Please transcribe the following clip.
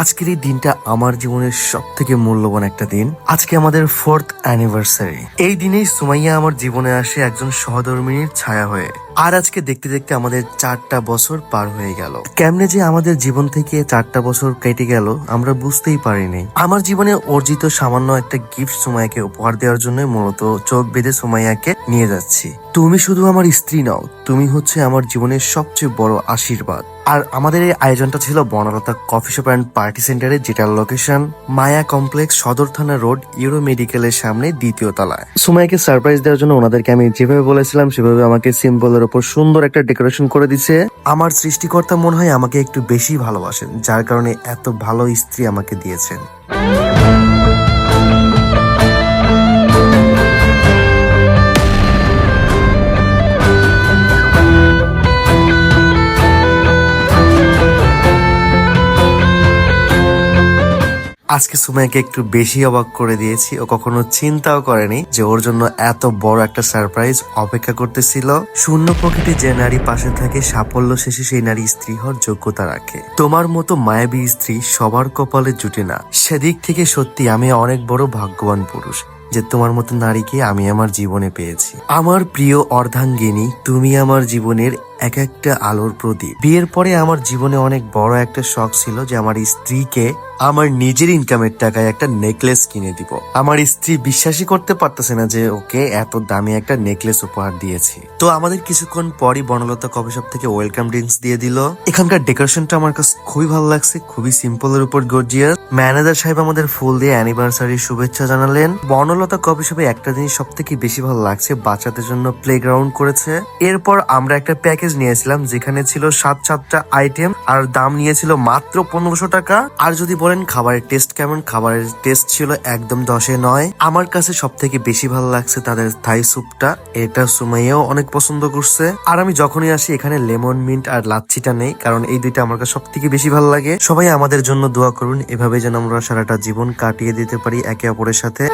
আজকের এই দিনটা আমার জীবনের সব থেকে মূল্যবান একটা দিন। আজকে আমাদের ফোর্থ অ্যানিভার্সারি এই দিনেই সুমাইয়া আমার জীবনে আসে একজন সহধর্মিনীর ছায়া হয়ে। আর আজকে দেখতে দেখতে আমাদের চারটা বছর পার হয়ে গেল। কেমনে যে আমাদের জীবন থেকে চারটা বছর কেটে গেল, আমরা বুঝতেই পারিনি। আমার জীবনে অর্জিত সামান্য একটা গিফট সুমাইয়াকে উপহার দেওয়ার জন্য মূলত চোখ বেঁধে সুমাইয়াকে নিয়ে যাচ্ছি। তুমি শুধু আমার স্ত্রী নাও, তুমি হচ্ছে আমার জীবনের সবচেয়ে বড় আশীর্বাদ। আর আমাদের এই আয়োজনটা ছিল Banalata coffee shop and party সেন্টারে যেটার লোকেশন মায়া কমপ্লেক্স সদর থানা রোড, ইউরো মেডিকেলের সামনে দ্বিতীয় তলায়। সুমাইয়াকে সারপ্রাইজ দেওয়ার জন্য ওনাদেরকে আমি যেভাবে বলেছিলাম, সেভাবে আমাকে সিম্বলের উপর সুন্দর একটা ডেকোরেশন করে দিছে। আমার সৃষ্টিকর্তা মনে হয় আমাকে একটু বেশি ভালোবাসেন, যার কারণে এত ভালো স্ত্রী আমাকে দিয়েছেন। আজকে সুমাইয়াকে একটু বেশি অবাক করে দিয়েছি। ও কখনো চিন্তাও করেনি যে ওর জন্য এত বড় একটা সারপ্রাইজ অপেক্ষা করতেছিল। শূন্য পকেটে যে নারী পাশে থাকে, সাফল্য শেষে সেই নারী স্ত্রী হওয়ার যোগ্যতা রাখে। তোমার মতো মায়াবী স্ত্রী সবার কপালে জুটে না। সেদিক থেকে সত্যি আমি অনেক বড় ভাগ্যবান পুরুষ যে তোমার মতো নারীকে আমি আমার জীবনে পেয়েছি। আমার প্রিয় অর্ধাঙ্গিনী, তুমি আমার জীবনের এক একটা আলোর প্রদীপ। বিয়ের পরে আমার জীবনে অনেক বড় একটা শখ ছিল যে আমার স্ত্রীকে আমার নিজের ইনকামের টাকায় একটা নেকলেস কিনে দিব। আমার স্ত্রী বিশ্বাসই করতে পারতেছে না যে ওকে এত দামি একটা নেকলেস উপহার দিয়েছি। তো আমাদের কিছুক্ষণ পরই বনলতা কফি শপ থেকে ওয়েলকাম ড্রিঙ্কস দিয়ে দিল। এখানকার ডেকোরেশনটা আমার কাছে খুবই ভালো লাগছে, খুবই সিম্পলের উপর গর্জিয়াস ম্যানেজার সাহেব আমাদের ফুল দিয়ে অ্যানিভার্সারি শুভেচ্ছা জানালেন। বনলতা কফি শপে একটা জিনিস সব থেকে বেশি ভালো লাগছে, বাচ্চাদের জন্য প্লে গ্রাউন্ড করেছে। এরপর আমরা একটা প্যাকেজ নিয়েছিলাম, যেখানে ছিল সাত সাতটা আইটেম আর দাম নিয়েছিল মাত্র পনেরোশো টাকা। আর যদি বলেন খাবারের টেস্ট কেমন, খাবারের টেস্ট ছিল একদম দশে নয়। আমার কাছে সব থেকে বেশি ভালো লাগছে তাদের থাই স্যুপটা এটা সুমাইয়াও অনেক পছন্দ করছে। আর আমি যখনই আসি, এখানে লেমন মিন্ট আর লাচ্ছিটা নেই, কারণ এই দুইটা আমার কাছে সব থেকে বেশি ভালো লাগে। সবাই আমাদের জন্য দোয়া করুন, এভাবে যেন আমরা সারাটা জীবন কাটিয়ে দিতে পারি একে অপরের সাথে।